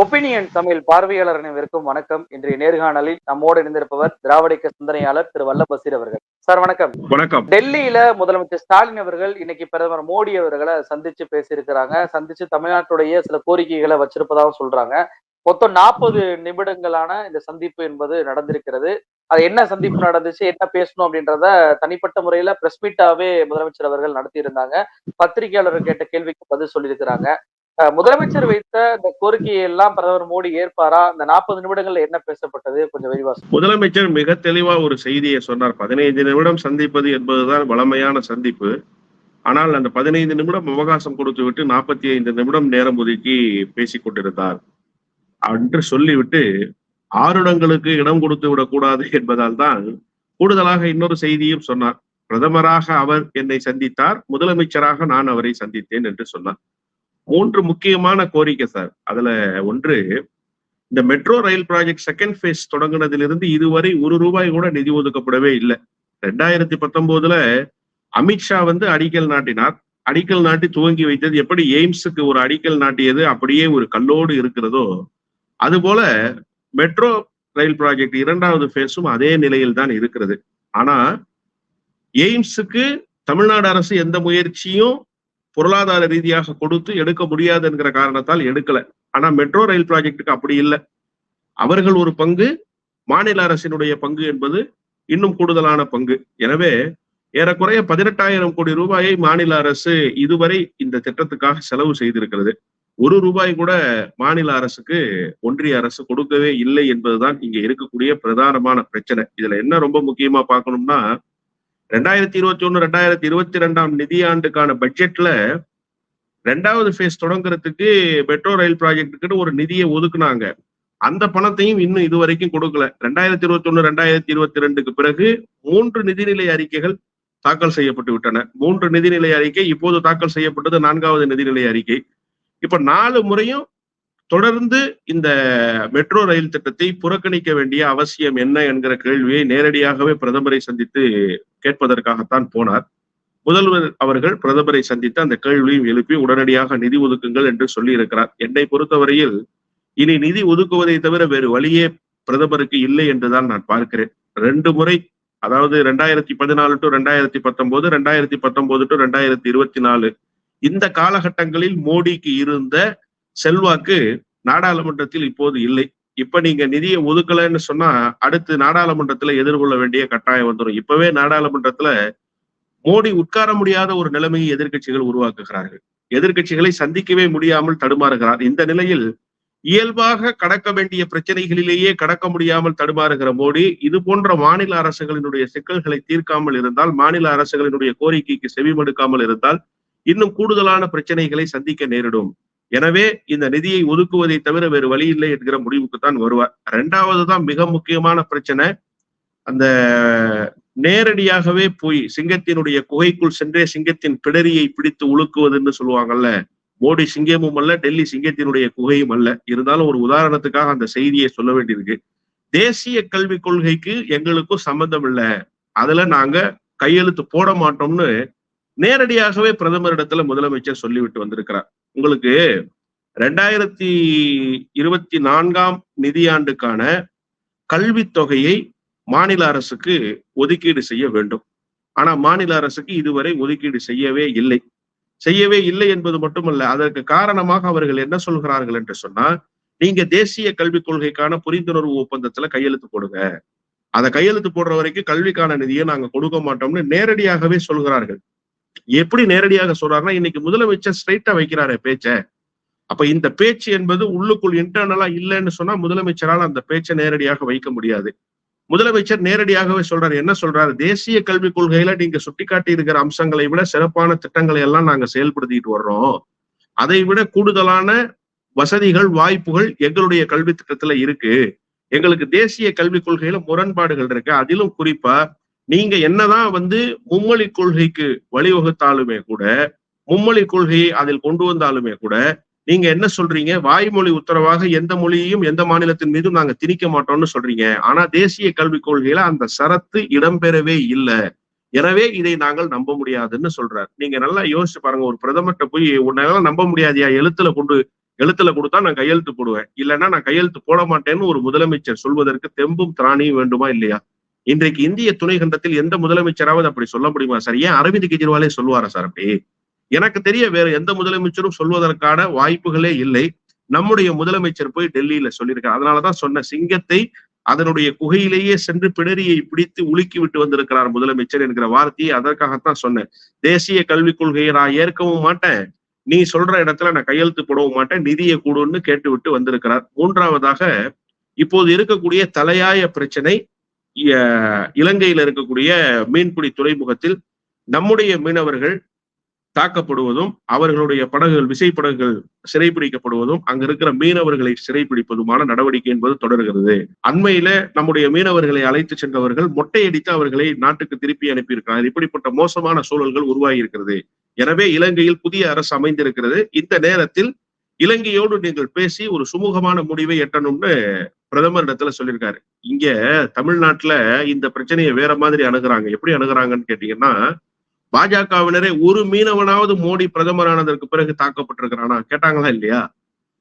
Opinion Tamil பார்வையாளர் அனைவருக்கும் வணக்கம். இன்றைய நேர்காணலில் நம்மோடு இணைந்திருப்பவர் திராவிடக்க சிந்தனையாளர் திரு வல்ல பசீர் அவர்கள். சார் வணக்கம். வணக்கம். டெல்லியில முதலமைச்சர் ஸ்டாலின் அவர்கள் இன்னைக்கு பிரதமர் மோடி அவர்களை சந்திச்சு பேசியிருக்கிறாங்க. சந்திச்சு தமிழ்நாட்டுடைய சில கோரிக்கைகளை வச்சிருப்பதாகவும் சொல்றாங்க. மொத்தம் நாற்பது நிமிடங்களான இந்த சந்திப்பு என்பது நடந்திருக்கிறது. அது என்ன சந்திப்பு நடந்துச்சு என்ன பேசணும் அப்படின்றத தனிப்பட்ட முறையில பிரஸ் மீட்டாவே முதலமைச்சர் அவர்கள் நடத்தி இருந்தாங்க பத்திரிகையாளர் கேட்ட கேள்விக்கு பதில் சொல்லியிருக்கிறாங்க. முதலமைச்சர் வைத்த இந்த கோரிக்கையை எல்லாம் பிரதமர் மோடி ஏற்பாரா? இந்த நாற்பது நிமிடங்கள்ல என்ன பேசப்பட்டது? கொஞ்சம் விரிவா முதலமைச்சர் மிக தெளிவா ஒரு செய்தியை சொன்னார். பதினைந்து நிமிடம் சந்திப்பது என்பதுதான் வளமையான சந்திப்பு. ஆனால் அந்த பதினைந்து நிமிடம் அவகாசம் கொடுத்து விட்டு நாற்பத்தி ஐந்து நிமிடம் நேரம் ஒதுக்கி பேசிக் கொண்டிருந்தார். என்று சொல்லிவிட்டு ஆருடங்களுக்கு இடம் கொடுத்து விடக்கூடாது என்பதால் தான் கூடுதலாக இன்னொரு செய்தியும் சொன்னார். பிரதமராக அவர் என்னை சந்தித்தார். முதலமைச்சராக நான் அவரை சந்தித்தேன் என்று சொன்னார். மூன்று முக்கியமான கோரிக்கை சார். அதுல ஒன்று இந்த metro rail project second phase தொடங்குனதிலிருந்து இதுவரை ஒரு ரூபாய் கூட நிதி ஒதுக்கப்படவே இல்லை. ரெண்டாயிரத்தி பத்தொன்பதுல அமித்ஷா வந்து அடிக்கல் நாட்டினார். அடிக்கல் நாட்டி துவங்கி வைத்தது எப்படி? எய்ம்ஸுக்கு ஒரு அடிக்கல் நாட்டியது அப்படியே ஒரு கல்லோடு இருக்கிறதோ அதுபோல மெட்ரோ ரயில் ப்ராஜெக்ட் இரண்டாவது ஃபேஸும் அதே நிலையில் தான் இருக்கிறது. ஆனா எய்ம்ஸுக்கு தமிழ்நாடு அரசு எந்த முயற்சியும் பொருளாதார ரீதியாக கொடுத்து எடுக்க முடியாது என்கிற காரணத்தால் எடுக்கல. ஆனா மெட்ரோ ரயில் ப்ராஜெக்டுக்கு அப்படி இல்லை. அவர்கள் ஒரு பங்கு மாநில அரசினுடைய பங்கு என்பது இன்னும் கூடுதலான பங்கு. எனவே ஏறக்குறைய பதினெட்டாயிரம் கோடி ரூபாயை மாநில அரசு இதுவரை இந்த திட்டத்துக்காக செலவு செய்திருக்கிறது. ஒரு ரூபாய் கூட மாநில அரசுக்கு ஒன்றிய அரசு கொடுக்கவே இல்லை என்பதுதான் இங்க இருக்கக்கூடிய பிரதானமான பிரச்சனை. இதுல என்ன ரொம்ப முக்கியமா பார்க்கணும்னா ரெண்டாயிரத்தி இருபத்தி ஒண்ணு ரெண்டாயிரத்தி இருபத்தி ரெண்டாம் நிதியாண்டுக்கான பட்ஜெட்ல ரெண்டாவது ஃபேஸ் தொடங்குறதுக்கு மெட்ரோ ரயில் ப்ராஜெக்டுக்கு ஒரு நிதியை ஒதுக்குனாங்க. அந்த பணத்தையும் இன்னும் இது வரைக்கும் கொடுக்கல. ரெண்டாயிரத்தி இருபத்தி ஒண்ணு ரெண்டாயிரத்தி இருபத்தி ரெண்டுக்கு பிறகு மூன்று நிதிநிலை அறிக்கைகள் தாக்கல் செய்யப்பட்டு விட்டன. மூன்று நிதிநிலை அறிக்கை இப்போது தாக்கல் செய்யப்பட்டது நான்காவது நிதிநிலை அறிக்கை. இப்ப நாலு முறையும் தொடர்ந்து இந்த மெட்ரோ ரயில் திட்டத்தை புறக்கணிக்க வேண்டிய அவசியம் என்ன என்கிற கேள்வியை நேரடியாகவே பிரதமரை சந்தித்து கேட்பதற்காகத்தான் போனார். முதல்வர் அவர்கள் பிரதமரை சந்தித்து அந்த கேள்வியும் எழுப்பி உடனடியாக நிதி ஒதுக்குங்கள் என்று சொல்லி இருக்கிறார் என்னை பொறுத்தவரையில் இனி நிதி ஒதுக்குவதை தவிர வேறு வழியே பிரதமருக்கு இல்லை என்றுதான் நான் பார்க்கிறேன். ரெண்டு முறை அதாவது ரெண்டாயிரத்தி பதினாலு டு ரெண்டாயிரத்தி பத்தொன்பது ரெண்டாயிரத்தி பத்தொன்பது டு ரெண்டாயிரத்தி இருபத்தி நாலு இந்த காலகட்டங்களில் மோடிக்கு இருந்த செல்வாக்கு நாடாளுமன்றத்தில் இப்போது இல்லை. இப்ப நீங்க நிதியை ஒதுக்கலைன்னு சொன்னா அடுத்து நாடாளுமன்றத்துல எதிர்கொள்ள வேண்டிய கட்டாயம் வந்துடும் இப்பவே நாடாளுமன்றத்துல மோடி உட்கார முடியாத ஒரு நிலைமையை எதிர்க்கட்சிகள் உருவாக்குகிறார்கள். எதிர்கட்சிகளை சந்திக்கவே முடியாமல் தடுமாறுகிறார். இந்த நிலையில் இயல்பாக கடக்க வேண்டிய பிரச்சனைகளிலேயே கடக்க முடியாமல் தடுமாறுகிற மோடி இது போன்ற மாநில அரசுகளினுடைய சிக்கல்களை தீர்க்காமல் இருந்தால் மாநில அரசுகளினுடைய கோரிக்கைக்கு செவிமடுக்காமல் இருந்தால் இன்னும் கூடுதலான பிரச்சனைகளை சந்திக்க நேரிடும். எனவே இந்த நிதியை ஒதுக்குவதை தவிர வேறு வழி இல்லை என்கிற முடிவுக்கு தான் வருவார். ரெண்டாவது தான் மிக முக்கியமான பிரச்சனை. அந்த நேரடியாகவே போய் சிங்கத்தினுடைய குகைக்குள் சென்றே சிங்கத்தின் பிடரியை பிடித்து உழுக்குவதுன்னு சொல்லுவாங்கல்ல மோடி சிங்கமும் அல்ல டெல்லி சிங்கத்தினுடைய குகையும் அல்ல. இருந்தாலும் ஒரு உதாரணத்துக்காக அந்த செய்தியை சொல்ல வேண்டியிருக்கு. தேசிய கல்விக் கொள்கைக்கு எங்களுக்கும் சம்பந்தம் இல்லை. அதுல நாங்க கையெழுத்து போட மாட்டோம்னு நேரடியாகவே பிரதமரிடத்துல முதலமைச்சர் சொல்லிவிட்டு வந்திருக்கிறார். உங்களுக்கு ரெண்டாயிரத்தி இருபத்தி நான்காம் நிதியாண்டுக்கான கல்வித் தொகையை மாநில அரசுக்கு ஒதுக்கீடு செய்ய வேண்டும். ஆனா மாநில அரசுக்கு இதுவரை ஒதுக்கீடு செய்யவே இல்லை. செய்யவே இல்லை என்பது மட்டுமல்ல அதற்கு காரணமாக அவர்கள் என்ன சொல்கிறார்கள் என்று சொன்னா நீங்க தேசிய கல்விக் கொள்கைக்கான புரிந்துணர்வு ஒப்பந்தத்துல கையெழுத்து போடுங்க. அதை கையெழுத்து போடுற வரைக்கும் கல்விக்கான நிதியை நாங்க கொடுக்க மாட்டோம்னு நேரடியாகவே சொல்கிறார்கள். எப்படி நேரடியாக சொல்றாருன்னா இன்னைக்கு முதலமைச்சர் ஸ்ட்ரைட்டா வைக்கிறாரு பேச்ச. அப்ப இந்த பேச்சு என்பது உள்ளுக்குள் இன்டர்னலா இல்லைன்னு சொன்னா முதலமைச்சரால் அந்த பேச்சை நேரடியாக வைக்க முடியாது. முதலமைச்சர் நேரடியாகவே சொல்றாரு. என்ன சொல்றாரு? தேசிய கல்விக் கொள்கையில நீங்க சுட்டிக்காட்டி இருக்கிற அம்சங்களை விட சிறப்பான திட்டங்களை எல்லாம் நாங்க செயல்படுத்திட்டு வர்றோம். அதை விட கூடுதலான வசதிகள் வாய்ப்புகள் எங்களுடைய கல்வி திட்டத்துல இருக்கு. எங்களுக்கு தேசிய கல்விக் கொள்கையில முரண்பாடுகள் இருக்கு. அதிலும் குறிப்பா நீங்க என்னதான் வந்து மும்மொழி கொள்கைக்கு வழிவகுத்தாலுமே கூட மும்மொழி கொள்கையை அதில் கொண்டு வந்தாலுமே கூட நீங்க என்ன சொல்றீங்க? வாய்மொழி உத்தரவாக எந்த மொழியையும் எந்த மாநிலத்தின் மீதும் நாங்க திணிக்க மாட்டோம்னு சொல்றீங்க. ஆனா தேசிய கல்விக் கொள்கையில அந்த சரத்து இடம்பெறவே இல்லை. எனவே இதை நாங்கள் நம்ப முடியாதுன்னு சொல்றாரு. நீங்க நல்லா யோசிச்சு பாருங்க ஒரு பிரதமர்கிட்ட போய் உன்னால நம்ப முடியாதியா? எழுத்துல கொண்டு எழுத்துல கொடுத்தா நான் கையெழுத்து போடுவேன். இல்லைன்னா நான் கையெழுத்து போட மாட்டேன்னு ஒரு முதலமைச்சர் சொல்வதற்கு தெம்பும் திராணியும் வேண்டுமா இல்லையா? இன்றைக்கு இந்திய துணை கண்டத்தில் எந்த முதலமைச்சராவது அப்படி சொல்ல முடியுமா சார்? ஏன் அரவிந்த் கெஜ்ரிவாலே சொல்லுவாரா சார் அப்படி? எனக்கு தெரிய வேற எந்த முதலமைச்சரும் சொல்வதற்கான வாய்ப்புகளே இல்லை. நம்முடைய முதலமைச்சர் போய் டெல்லியில சொல்லியிருக்காரு. அதனாலதான் சொன்ன சிங்கத்தை அதனுடைய குகையிலேயே சென்று பிடரியை பிடித்து உலுக்கி விட்டு வந்திருக்கிறார் முதலமைச்சர் என்கிற வார்த்தையை அதற்காகத்தான் சொன்னேன். தேசிய கல்விக் கொள்கையை நான் ஏற்கவும் மாட்டேன். நீ சொல்ற இடத்துல நான் கையெழுத்து போடவும் மாட்டேன். நிதியை கூடுன்னு கேட்டு விட்டு வந்திருக்கிறார். மூன்றாவதாக இப்போது இருக்கக்கூடிய தலையாய பிரச்சனை இலங்கையில் இருக்கக்கூடிய மீன்பிடி துறைமுகத்தில் நம்முடைய மீனவர்கள் தாக்கப்படுவதும் அவர்களுடைய படகுகள் விசைப்படகுகள் சிறைப்பிடிக்கப்படுவதும் அங்க இருக்கிற மீனவர்களை சிறைப்பிடிப்பதுமான நடவடிக்கை என்பது தொடர்கிறது. அண்மையில நம்முடைய மீனவர்களை அழைத்து சென்றவர்கள் மொட்டையடித்து அவர்களை நாட்டுக்கு திருப்பி அனுப்பியிருக்கிறார். இப்படிப்பட்ட மோசமான சூழல்கள் உருவாகி இருக்கிறது எனவே இலங்கையில் புதிய அரசு அமைந்திருக்கிறது. இந்த நேரத்தில் இலங்கையோடு நீங்கள் பேசி ஒரு சுமூகமான முடிவை எட்டணும்னு பிரதமர் இடத்துல சொல்லியிருக்காரு. இங்க தமிழ்நாட்டுல இந்த பிரச்சனையை வேற மாதிரி அணுகுறாங்க. எப்படி அணுகுறாங்கன்னு கேட்டீங்கன்னா பாஜகவினரே ஒரு மீனவனாவது மோடி பிரதமரானதற்கு பிறகு தாக்கப்பட்டிருக்கிறானா? கேட்டாங்களா இல்லையா?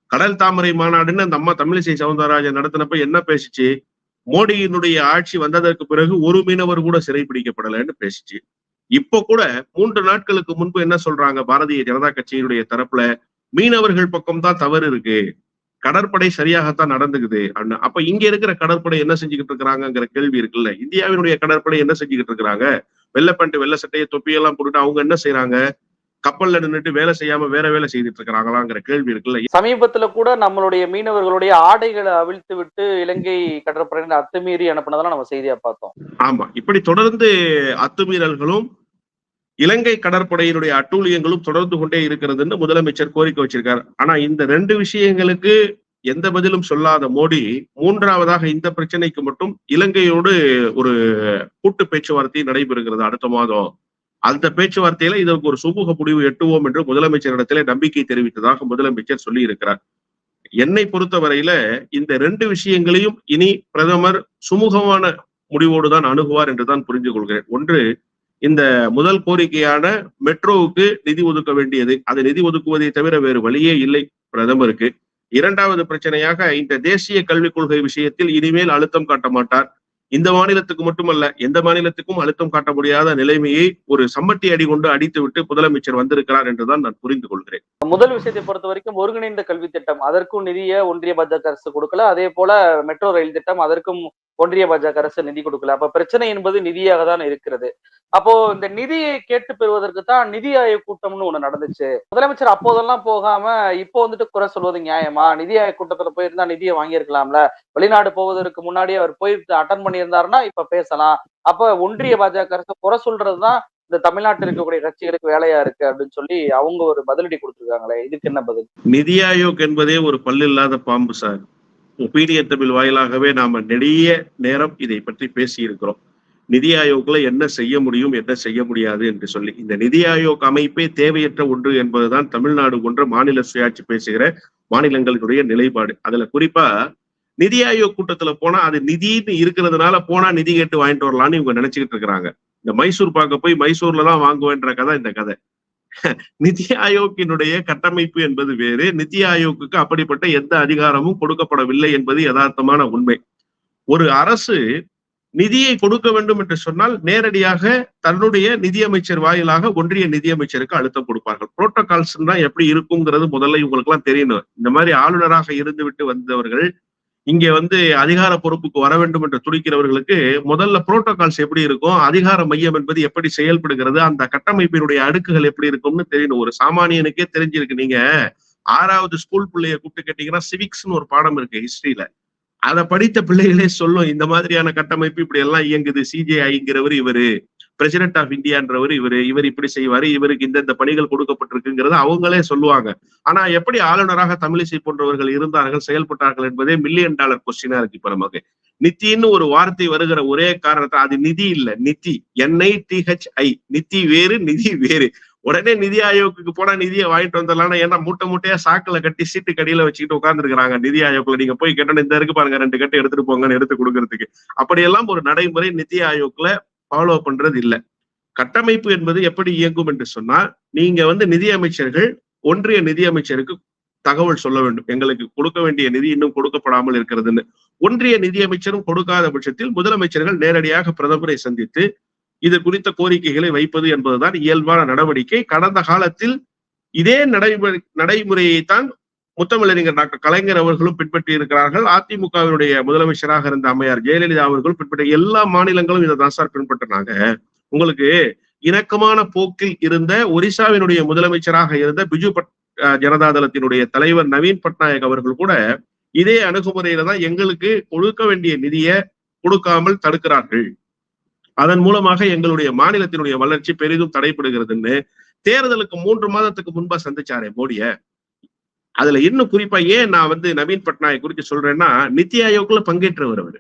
கடல் தாமரை மாநாடுன்னு அந்த அம்மா தமிழிசை சவுந்தரராஜன் நடத்தினப்ப என்ன பேசிச்சு? மோடியினுடைய ஆட்சி வந்ததற்கு பிறகு ஒரு மீனவர் கூட சிறை பிடிக்கப்படலைன்னு பேசிச்சு. இப்ப கூட மூன்று நாட்களுக்கு முன்பு என்ன சொல்றாங்க? பாரதிய ஜனதா கட்சியினுடைய தரப்புல மீனவர்கள் பக்கம் தான் தவறு இருக்கு. கடற்படை சரியாகத்தான் நடந்துக்குது. அப்ப இங்க இருக்கிற கடற்படை என்ன செஞ்சுக்கிட்டு இருக்கிறாங்கிற கேள்வி இருக்குல்ல. இந்தியாவினுடைய கடற்படை என்ன செஞ்சுக்கிட்டு இருக்கிறாங்க? வெள்ளை பேண்ட் வெள்ளை சட்டையை தொப்பியெல்லாம் போட்டுட்டு அவங்க என்ன செய்யறாங்க கப்பல்ல நின்றுட்டு வேலை செய்யாம வேற வேலை செய்துட்டு இருக்கிறாங்களாங்கிற கேள்வி இருக்குல்ல. சமீபத்துல கூட நம்மளுடைய மீனவர்களுடைய ஆடைகளை அவிழ்த்து விட்டு இலங்கை கடற்படையினர் அத்துமீறி அனுப்பினதெல்லாம் நம்ம செய்தியா பார்த்தோம். ஆமா. இப்படி தொடர்ந்து அத்துமீறல்களும் இலங்கை கடற்படையினுடைய அட்டூழியங்களும் தொடர்ந்து கொண்டே இருக்கிறதுன்னு முதலமைச்சர் கோரிக்கை வச்சிருக்காரு. ஆனா இந்த ரெண்டு விஷயங்களுக்கு எந்த பதிலும் சொல்லாத மோடி மூன்றாவதாக இந்த பிரச்சனைக்கு மட்டும் இலங்கையோடு ஒரு கூட்டு பேச்சுவார்த்தை நடைபெறுகிறது அடுத்த மாதம். அந்த பேச்சுவார்த்தையில இதற்கு ஒரு சுமூக முடிவு எட்டுவோம் என்று முதலமைச்சரிடத்திலே நம்பிக்கை தெரிவித்ததாக முதலமைச்சர் சொல்லி இருக்கிறார் என்னை பொறுத்தவரையில இந்த ரெண்டு விஷயங்களையும் இனி பிரதமர் சுமூகமான முடிவோடு தான் அணுகுவார் என்றுதான் புரிந்து கொள்கிறேன் ஒன்று இந்த முதல் கோரிக்கையான மெட்ரோவுக்கு நிதி ஒதுக்க வேண்டியது. அதை நிதி ஒதுக்குவதை தவிர வேறு வழியே இல்லை பிரதமருக்கு. இரண்டாவது பிரச்சனையாக இந்த தேசிய கல்விக் கொள்கை விஷயத்தில் இனிமேல் அழுத்தம் காட்ட மாட்டார். இந்த மாநிலத்துக்கு மட்டுமல்ல எந்த மாநிலத்துக்கும் அழுத்தம் காட்ட முடியாத நிலைமையை ஒரு சம்மட்டி அடி கொண்டு அடித்து விட்டு முதலமைச்சர் வந்திருக்கிறார் என்றுதான் நான் புரிந்து கொள்கிறேன். முதல் விஷயத்தை பொறுத்த வரைக்கும் ஒருங்கிணைந்த கல்வி திட்டம் அதற்கும் நிதிய ஒன்றிய பட்ஜெட் அரசு கொடுக்கல. அதே போல மெட்ரோ ரயில் திட்டம் அதற்கும் ஒன்றிய பாஜக அரசு நிதி கொடுக்கல. அப்ப பிரச்சனை என்பது நிதியாக தான் இருக்கிறது. அப்போ இந்த நிதியை கேட்டு பெறுவதற்கு தான் நிதி ஆயோக் கூட்டம்னு ஒண்ணு நடந்துச்சு. முதலமைச்சர் அப்போதெல்லாம் போகாம இப்போ வந்துட்டு குறை சொல்வது நியாயமா? நிதி ஆயோக் கூட்டத்துல போயிருந்தா நிதியை வாங்கியிருக்கலாம்ல? வெளிநாடு போவதற்கு முன்னாடியே அவர் போய் அட்டன் பண்ணியிருந்தாருன்னா இப்ப பேசலாம். அப்ப ஒன்றிய பாஜக அரசு குறை சொல்றதுதான் இந்த தமிழ்நாட்டில் இருக்கக்கூடிய கட்சிகளுக்கு வேலையா இருக்கு அப்படின்னு சொல்லி அவங்க ஒரு பதிலடி கொடுத்துருக்காங்களே. இதுக்கு என்ன பதில்? நிதி ஆயோக் என்பதே ஒரு பல்லு இல்லாத பாம்பு சார். பீடிஎன் தமிழ் வாயிலாகவே நாம நிறைய நேரம் இதை பற்றி பேசியிருக்கிறோம். நிதி ஆயோக்ல என்ன செய்ய முடியும் என்ன செய்ய முடியாது என்று சொல்லி. இந்த நிதி ஆயோக் அமைப்பே தேவையற்ற ஒன்று என்பதுதான் தமிழ்நாடு போன்ற மாநில சுயாட்சி பேசுகிற மாநிலங்களுடைய நிலைப்பாடு. அதுல குறிப்பா நிதி ஆயோக் கூட்டத்துல போனா அது நிதின்னு இருக்கிறதுனால போனா நிதி கேட்டு வாங்கிட்டு வரலாம்னு இவங்க நினைச்சுக்கிட்டு இருக்கிறாங்க. இந்த மைசூர் பார்க்க போய் மைசூர்ல தான் வாங்குவேன்ற கதை இந்த கதை. நிதி ஆயோக்கினுடைய கட்டமைப்பு என்பது வேறு. நிதி ஆயோக்குக்கு அப்படிப்பட்ட எந்த அதிகாரமும் கொடுக்கப்படவில்லை என்பது யதார்த்தமான உண்மை. ஒரு அரசு நிதியை கொடுக்க வேண்டும் என்று சொன்னால் நேரடியாக தன்னுடைய நிதியமைச்சர் வாயிலாக ஒன்றிய நிதியமைச்சருக்கு அழுத்தம் கொடுப்பார்கள். புரோட்டோகால்ஸ் எப்படி இருக்குங்கிறது முதல்ல இவங்களுக்கு எல்லாம் தெரியணும். இந்த மாதிரி ஆளுநராக இருந்து விட்டு வந்தவர்கள் இங்க வந்து அதிகார பொறுப்புக்கு வர வேண்டும் என்று துடிக்கிறவர்களுக்கு முதல்ல புரோட்டோகால்ஸ் எப்படி இருக்கும் அதிகார மையம் என்பது எப்படி செயல்படுகிறது அந்த கட்டமைப்பினுடைய அடுக்குகள் எப்படி இருக்கும்னு தெரியணும். ஒரு சாமானியனுக்கே தெரிஞ்சிருக்கு. நீங்க ஆறாவது ஸ்கூல் பிள்ளைய கூப்பிட்டு கேட்டீங்கன்னா சிவிக்ஸ்னு ஒரு பாடம் இருக்கு ஹிஸ்டரியில அதை படித்த பிள்ளைகளே சொல்லும் இந்த மாதிரியான கட்டமைப்பு இப்படி எல்லாம் இயங்குது சிஜேஐங்கிறவர் இவரு. பிரசிடென்ட் ஆஃப் இந்தியான்றவர் இவர் இவர் இப்படி செய்வாரு இவருக்கு இந்தந்த பணிகள் கொடுக்கப்பட்டிருக்குங்கிறத அவங்களே சொல்லுவாங்க. ஆனா எப்படி ஆளுநராக தமிழிசை போன்றவர்கள் இருந்தார்கள் செயல்பட்டார்கள் என்பதே மில்லியன் டாலர் கொஸ்டினா இருக்கு இப்ப நமக்கு. நித்தின்னு ஒரு வார்த்தை வருகிற ஒரே காரணத்தை அது நிதி இல்ல நிதி. என்ஐ டிஹெச்ஐ நிதி வேறு நிதி வேறு. உடனே நிதி ஆயோக்கு போனா நிதியை வாங்கிட்டு வந்துடலாம் ஏன்னா மூட்டை மூட்டையா சாக்கில் கட்டி சீட்டு கடியில வச்சுக்கிட்டு உட்காந்துருக்காங்க நிதி ஆயோக்ல நீங்க போய் கேட்டோன்னு இந்த இருக்கு பாருங்க ரெண்டு கட்டு எடுத்துட்டு போங்கன்னு எடுத்து கொடுக்கறதுக்கு. அப்படியெல்லாம் ஒரு நடைமுறை நிதி ஆயோக்ல ஃபாலோ பண்றது இல்ல. கட்டமைப்பு என்பது எப்படி இயங்கும் என்று சொன்னா நீங்க வந்து நிதி அமைச்சர்கள் ஒன்றிய நிதி அமைச்சருக்கு தகவல் சொல்ல வேண்டும். எங்களுக்கு கொடுக்க வேண்டிய நிதி இன்னும் கொடுக்கப்படாமல் இருக்கிறதுன்னு. ஒன்றிய நிதியமைச்சரும் கொடுக்காத பட்சத்தில் முதலமைச்சர்கள் நேரடியாக பிரதமரை சந்தித்து இது குறித்த கோரிக்கைகளை வைப்பது என்பதுதான் இயல்பான நடவடிக்கை. கடந்த காலத்தில் இதே நடைமுறை நடைமுறையைத்தான் முத்தமிழறிஞர் டாக்டர் கலைஞர் அவர்களும் பின்பற்றி இருக்கிறார்கள். அதிமுகவினுடைய முதலமைச்சராக இருந்த அம்மையார் ஜெயலலிதா அவர்களும் பின்பற்ற எல்லா மாநிலங்களும் இதை தான் சார் பின்பற்றினாங்க. உங்களுக்கு இணக்கமான போக்கில் இருந்த ஒரிசாவினுடைய முதலமைச்சராக இருந்த பிஜு பட் அஹ் ஜனதா தளத்தினுடைய தலைவர் நவீன் பட்நாயக் அவர்கள் கூட இதே அணுகுமுறையில தான் எங்களுக்கு கொடுக்க வேண்டிய நிதியை கொடுக்காமல் தடுக்கிறார்கள். அதன் மூலமாக எங்களுடைய மாநிலத்தினுடைய வளர்ச்சி பெரிதும் தடைப்படுகிறதுன்னு தேர்தலுக்கு மூன்று மாதத்துக்கு முன்பா சந்திச்சாரே மோடிய. அதுல இன்னும் குறிப்பா ஏன் நான் வந்து நவீன் பட்நாயக் குறித்து சொல்றேன்னா நித்தி ஆயோக்ல பங்கேற்றவர் அவரு.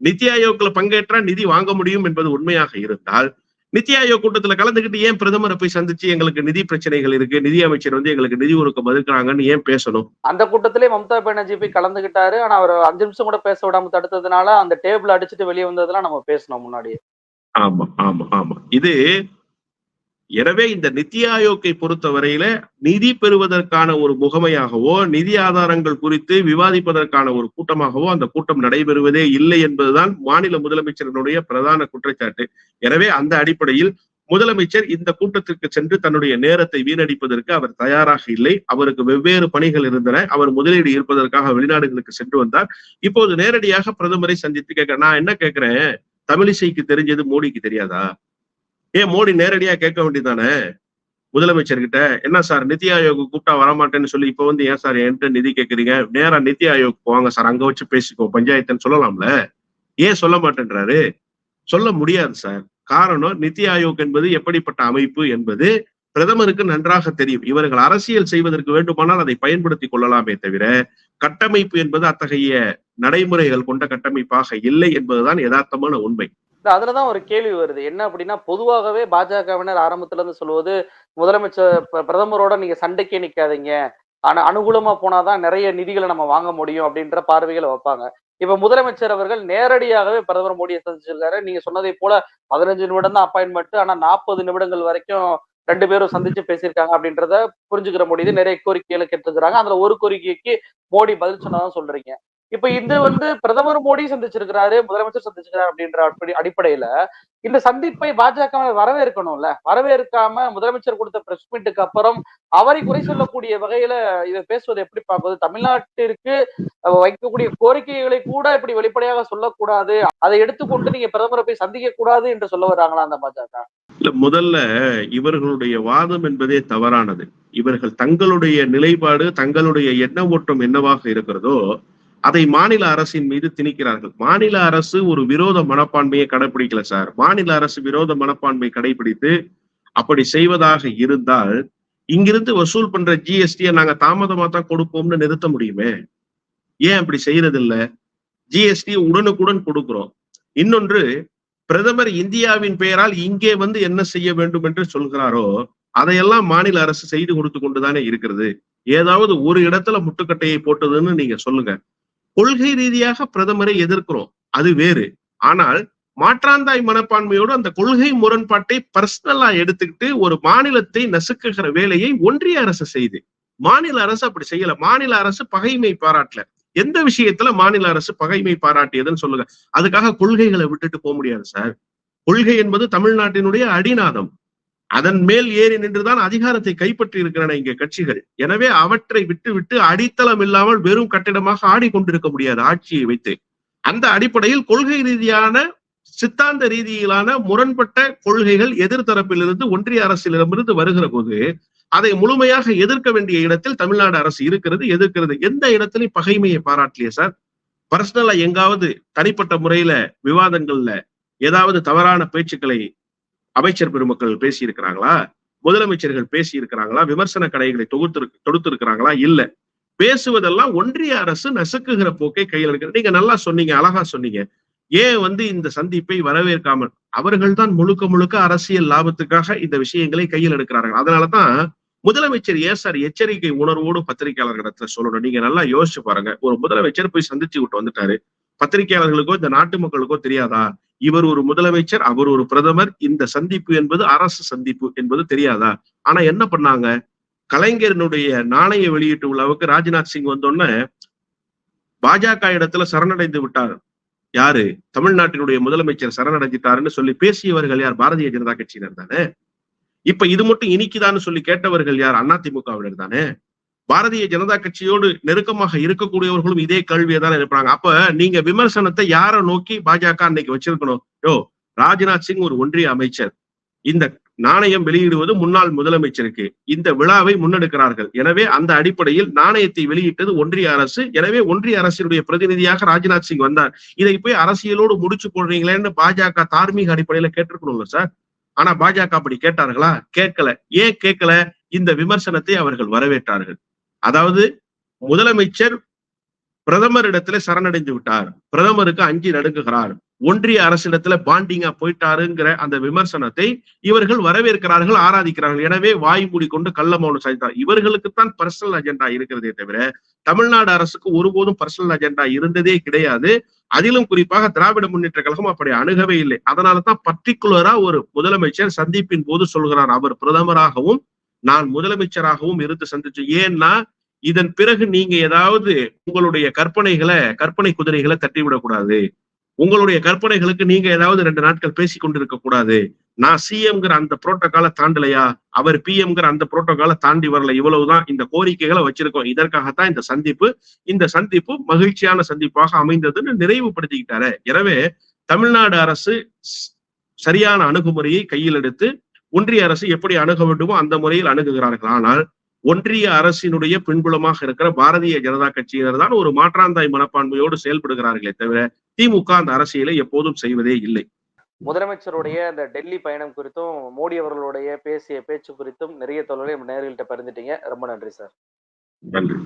நித்தி ஆயோக்ல பங்கேற்றா நிதி வாங்க முடியும் என்பது உண்மையாக இருந்தால் நித்தி ஆயோக் கூட்டத்துல கலந்துக்கிட்டு ஏன் பிரதமரை போய் சந்திச்சு எங்களுக்கு நிதி பிரச்சனைகள் இருக்கு நிதி அமைச்சர் வந்து எங்களுக்கு நிதி ஒதுக்க மறுக்கிறாங்கன்னு ஏன் பேசணும்? அந்த கூட்டத்திலே மம்தா பானர்ஜி போய் கலந்துகிட்டாரு. ஆனா அவர் அஞ்சு நிமிஷம் கூட பேச விடாம தடுத்ததுனால அந்த டேபிள் அடிச்சுட்டு வெளியே வந்ததெல்லாம் நம்ம பேசணும் முன்னாடி ஆமா ஆமா ஆமா. இது எனவே இந்த நித்தி ஆயோக்கை பொறுத்தவரையில நிதி பெறுவதற்கான ஒரு முகமையாகவோ நிதி ஆதாரங்கள் குறித்து விவாதிப்பதற்கான ஒரு கூட்டமாகவோ அந்த கூட்டம் நடைபெறுவதே இல்லை என்பதுதான் மாநில முதலமைச்சரினுடைய பிரதான குற்றச்சாட்டு. எனவே அந்த அடிப்படையில் முதலமைச்சர் இந்த கூட்டத்திற்கு சென்று தன்னுடைய நேரத்தை வீணடிப்பதற்கு அவர் தயாராக இல்லை. அவருக்கு வெவ்வேறு பணிகள் இருந்தன. அவர் முதலீடு இருப்பதற்காக வெளிநாடுகளுக்கு சென்று வந்தார். இப்போது நேரடியாக பிரதமரை சந்தித்து கேட்க நான் என்ன கேட்கிறேன்? தமிழிசைக்கு தெரிஞ்சது மோடிக்கு தெரியாதா? ஏன் மோடி நேரடியா கேட்க வேண்டியதானே முதலமைச்சர்கிட்ட என்ன சார் நிதி ஆயோக் கூப்பிட்டா வரமாட்டேன்னு சொல்லி இப்ப வந்து ஏன் சார் என்கிட்ட நிதி கேக்குறீங்க நேரா நிதி ஆயோக் போவாங்க சார் அங்க வச்சு பேசிக்கோ பஞ்சாயத்துன்னு சொல்லலாம்ல? ஏன் சொல்ல மாட்டேன்றாரு? சொல்ல முடியாது சார். காரணம் நிதி ஆயோக் என்பது எப்படிப்பட்ட அமைப்பு என்பது பிரதமருக்கு நன்றாக தெரியும். இவர்கள் அரசியல் செய்வதற்கு வேண்டுமானால் அதை பயன்படுத்திக் கொள்ளலாமே தவிர கட்டமைப்பு என்பது அத்தகைய நடைமுறைகள் கொண்ட கட்டமைப்பாக இல்லை என்பதுதான் யதார்த்தமான உண்மை. அதுல அதுலதான் ஒரு கேள்வி வருது. என்ன அப்படின்னா பொதுவாகவே பாஜகவினர் ஆரம்பத்துல இருந்து சொல்லுவது முதலமைச்சர் பிரதமரோட நீங்க சண்டைக்கே நிக்காதீங்க. ஆனா அனுகூலமா போனாதான் நிறைய நிதிகளை நம்ம வாங்க முடியும் அப்படின்ற பார்வைகளை வைப்பாங்க. இப்ப முதலமைச்சர் அவர்கள் நேரடியாகவே பிரதமர் மோடியை சந்திச்சிருக்காரு. நீங்க சொன்னதை போல பதினஞ்சு நிமிடம் தான் அப்பாயின்மெண்ட் ஆனா நாற்பது நிமிடங்கள் வரைக்கும் ரெண்டு பேரும் சந்திச்சு பேசியிருக்காங்க அப்படின்றத புரிஞ்சுக்கிற முடியுது. நிறைய கோரிக்கைகளை கேட்டிருக்கிறாங்க. அதுல ஒரு கோரிக்கைக்கு மோடி பதில் சொன்னதான் சொல்றீங்க. இப்ப இது வந்து பிரதமர் மோடி சந்திச்சிருக்கிறாரு முதலமைச்சர் சந்திச்சிருக்காரு அப்படின்ற அடிப்படையில இந்த சந்திப்பை பாஜக வரவேற்கணும்ல. வரவேற்காம முதலமைச்சர் கொடுத்த பிரஸ் மீட்டுக்கு அப்புறம் அவரை குறை சொல்லக்கூடிய வகையில இதை பேசுவது எப்படி பார்ப்பது? தமிழ்நாட்டிற்கு வைக்கக்கூடிய கோரிக்கைகளை கூட இப்படி வெளிப்படையாக சொல்லக்கூடாது. அதை எடுத்துக்கொண்டு நீங்க பிரதமரை போய் சந்திக்க கூடாது என்று சொல்ல வர்றாங்களா அந்த பாஜக? இல்ல முதல்ல இவர்களுடைய வாதம் என்பதே தவறானது. இவர்கள் தங்களுடைய நிலைப்பாடு தங்களுடைய எண்ண ஓட்டம் என்னவாக இருக்கிறதோ அதை மாநில அரசின் மீது திணிக்கிறார்கள். மாநில அரசு ஒரு விரோத மனப்பான்மையை கடைபிடிக்கல சார். மாநில அரசு விரோத மனப்பான்மை கடைபிடித்து அப்படி செய்வதாக இருந்தால் இங்கிருந்து வசூல் பண்ற ஜிஎஸ்டியை நாங்க தாமதமா தான் கொடுப்போம்னு நிறுத்த முடியுமே? ஏன் அப்படி செய்யறது இல்ல ஜிஎஸ்டி உடனுக்குடன் கொடுக்கிறோம். இன்னொன்று பிரதமர் இந்தியாவின் பெயரால் இங்கே வந்து என்ன செய்ய வேண்டும் என்று சொல்கிறாரோ அதையெல்லாம் மாநில அரசு செய்து கொடுத்து கொண்டுதானே இருக்கிறது. ஏதாவது ஒரு இடத்துல முட்டுக்கட்டையை போட்டதுன்னு நீங்க சொல்லுங்க. கொள்கை ரீதியாக பிரதமரை எதிர்க்கிறோம். அது வேறு. ஆனால் மாற்றாந்தாய் மனப்பான்மையோடு அந்த கொள்கை முரண்பாட்டை பர்சனலா எடுத்துக்கிட்டு ஒரு மாநிலத்தை நசுக்குகிற வேலையை ஒன்றிய அரசு செய்து. மாநில அரசு அப்படி செய்யல. மாநில அரசு பகைமை பாராட்டல. எந்த விஷயத்துல மாநில அரசு பகைமை பாராட்டியதுன்னு சொல்லுங்க. அதுக்காக கொள்கைகளை விட்டுட்டு போக முடியாது சார். கொள்கை என்பது தமிழ்நாட்டினுடைய அடிநாதம். அதன் மேல் ஏறி நின்றுதான் அதிகாரத்தை கைப்பற்றி இருக்கிறன இங்க கட்சிகள். எனவே அவற்றை விட்டு விட்டு அடித்தளம் இல்லாமல் வெறும் கட்டிடமாக ஆடிக்கொண்டிருக்க முடியாது ஆட்சியை வைத்து. அந்த அடிப்படையில் கொள்கை ரீதியான சித்தாந்த ரீதியிலான முரண்பட்ட கொள்கைகள் எதிர்த்தரப்பிலிருந்து ஒன்றிய அரசிடமிருந்து வருகிற போது அதை முழுமையாக எதிர்க்க வேண்டிய இடத்தில் தமிழ்நாடு அரசு இருக்கிறது எதிர்க்கிறது. எந்த இடத்திலையும் பகைமையை பாராட்டலையே சார்? பர்சனலா எங்காவது தனிப்பட்ட முறையில விவாதங்கள்ல ஏதாவது தவறான பேச்சுக்களை அமைச்சர் பெருமக்கள் பேசியிருக்கிறாங்களா? முதலமைச்சர்கள் பேசியிருக்கிறாங்களா? விமர்சன கடைகளை தொகுத்து தொடுத்திருக்கிறாங்களா? இல்ல. பேசுவதெல்லாம் ஒன்றிய அரசு நசுக்குகிற போக்கை கையில் எடுக்கிற நீங்க நல்லா சொன்னீங்க அழகா சொன்னீங்க. ஏன் வந்து இந்த சந்திப்பை வரவேற்காமல்? அவர்கள் தான் முழுக்க முழுக்க அரசியல் லாபத்துக்காக இந்த விஷயங்களை கையில் எடுக்கிறார்கள். அதனாலதான் முதலமைச்சர் ஏன் சார் எச்சரிக்கை உணர்வோடு பத்திரிகையாளர்களிடத்துல சொல்லணும். நீங்க நல்லா யோசிச்சு பாருங்க. ஒரு முதலமைச்சர் போய் சந்திச்சு விட்டு வந்துட்டாரு. பத்திரிகையாளர்களுக்கோ இந்த நாட்டு மக்களுக்கோ தெரியாதா? இவர் ஒரு முதலமைச்சர் அவர் ஒரு பிரதமர். இந்த சந்திப்பு என்பது அரசு சந்திப்பு என்பது தெரியாதா? ஆனா என்ன பண்ணாங்க? கலைஞரினுடைய நாணய வெளியீட்டு விழாவுக்கு ராஜ்நாத் சிங் வந்தோடனே பாஜக இடத்துல சரணடைந்து விட்டார். யாரு? தமிழ்நாட்டினுடைய முதலமைச்சர் சரணடைஞ்சிட்டாருன்னு சொல்லி பேசியவர்கள் யார்? பாரதிய ஜனதா கட்சியினர் தானே? இப்ப இது மட்டும் இனிக்குதான்னு சொல்லி கேட்டவர்கள் யார்? அதிமுகவினர் தானே? பாரதிய ஜனதா கட்சியோடு நெருக்கமாக இருக்கக்கூடியவர்களும் இதே கேள்வியை தான் எழுப்புறாங்க. அப்ப நீங்க விமர்சனத்தை யாரை நோக்கி பாஜக அன்னைக்கு வச்சிருக்கணும்? யோ ராஜ்நாத் சிங் ஒரு ஒன்றிய அமைச்சர். இந்த நாணயம் வெளியிடுவது முன்னாள் முதலமைச்சருக்கு. இந்த விழாவை முன்னெடுக்கிறார்கள். எனவே அந்த அடிப்படையில் நாணயத்தை வெளியிட்டது ஒன்றிய அரசு. எனவே ஒன்றிய அரசினுடைய பிரதிநிதியாக ராஜ்நாத் சிங் வந்தார். இதை போய் அரசியலோடு முடிச்சு போடுறீங்களேன்னு பாஜக தார்மீக அடிப்படையில கேட்டிருக்கணும்ல சார். ஆனா பாஜக அப்படி கேட்டார்களா? கேட்கல. ஏன் கேட்கல? இந்த விமர்சனத்தை அவர்கள் வரவேற்றார்கள். அதாவது முதலமைச்சர் பிரதமரிடத்துல சரணடைந்து விட்டார். பிரதமருக்கு அஞ்சு நடுங்குகிறார். ஒன்றிய அரசிடத்துல பாண்டிங்கா போயிட்டாருங்கிற அந்த விமர்சனத்தை இவர்கள் வரவேற்கிறார்கள் ஆராதிக்கிறார்கள். எனவே வாய் மூடிக்கொண்டு கள்ள மௌனம் சாதித்தார். இவர்களுக்குத்தான் பர்சனல் அஜெண்டா இருக்கிறதே தவிர தமிழ்நாடு அரசுக்கு ஒருபோதும் பர்சனல் அஜெண்டா இருந்ததே கிடையாது. அதிலும் குறிப்பாக திராவிட முன்னேற்ற கழகம் அப்படி அணுகவே இல்லை. அதனால தான் பர்டிகுலரா ஒரு முதலமைச்சர் சந்திப்பின் போது சொல்கிறார். அவர் பிரதமராகவும் நான் முதலமைச்சராகவும் இருந்து சந்திச்சு ஏன்னா இதன் பிறகு நீங்க ஏதாவது உங்களுடைய கற்பனைகளை கற்பனை குதிரைகளை தட்டி விடக்கூடாது உங்களுடைய கற்பனைகளுக்கு நீங்க ஏதாவது ரெண்டு நாட்கள் பேசி கொண்டிருக்க கூடாது. நான் சிஎம்ங்கிற அந்த புரோட்டோகாலை தாண்டலையா? அவர் பிஎம்ங்கிற அந்த புரோட்டோகாலை தாண்டி வரல. இவ்வளவுதான் இந்த கோரிக்கைகளை வச்சிருக்கோம். இதற்காகத்தான் இந்த சந்திப்பு இந்த சந்திப்பு மகிழ்ச்சியான சந்திப்பாக அமைந்ததுன்னு நிறைவுபடுத்திக்கிட்டாரு. எனவே தமிழ்நாடு அரசு சரியான அணுகுமுறையை கையில் எடுத்து ஒன்றிய அரசு எப்படி அணுக வேண்டுமோ அந்த முறையில் அணுகுகிறார்கள். ஆனால் ஒன்றிய அரசினுடைய பின்புலமாக இருக்கிற பாரதிய ஜனதா கட்சியினர் தான் ஒரு மாற்றாந்தாய் மனப்பான்மையோடு செயல்படுகிறார்களே தவிர திமுக அந்த அரசியலை எப்போதும் செய்வதே இல்லை. முதலமைச்சருடைய அந்த டெல்லி பயணம் குறித்தும் மோடி அவர்களுடைய பேசிய பேச்சு குறித்தும் நிறைய தொழிலை நேர்கள்ட்ட பகிர்ந்துட்டீங்க. ரொம்ப நன்றி சார். நன்றி.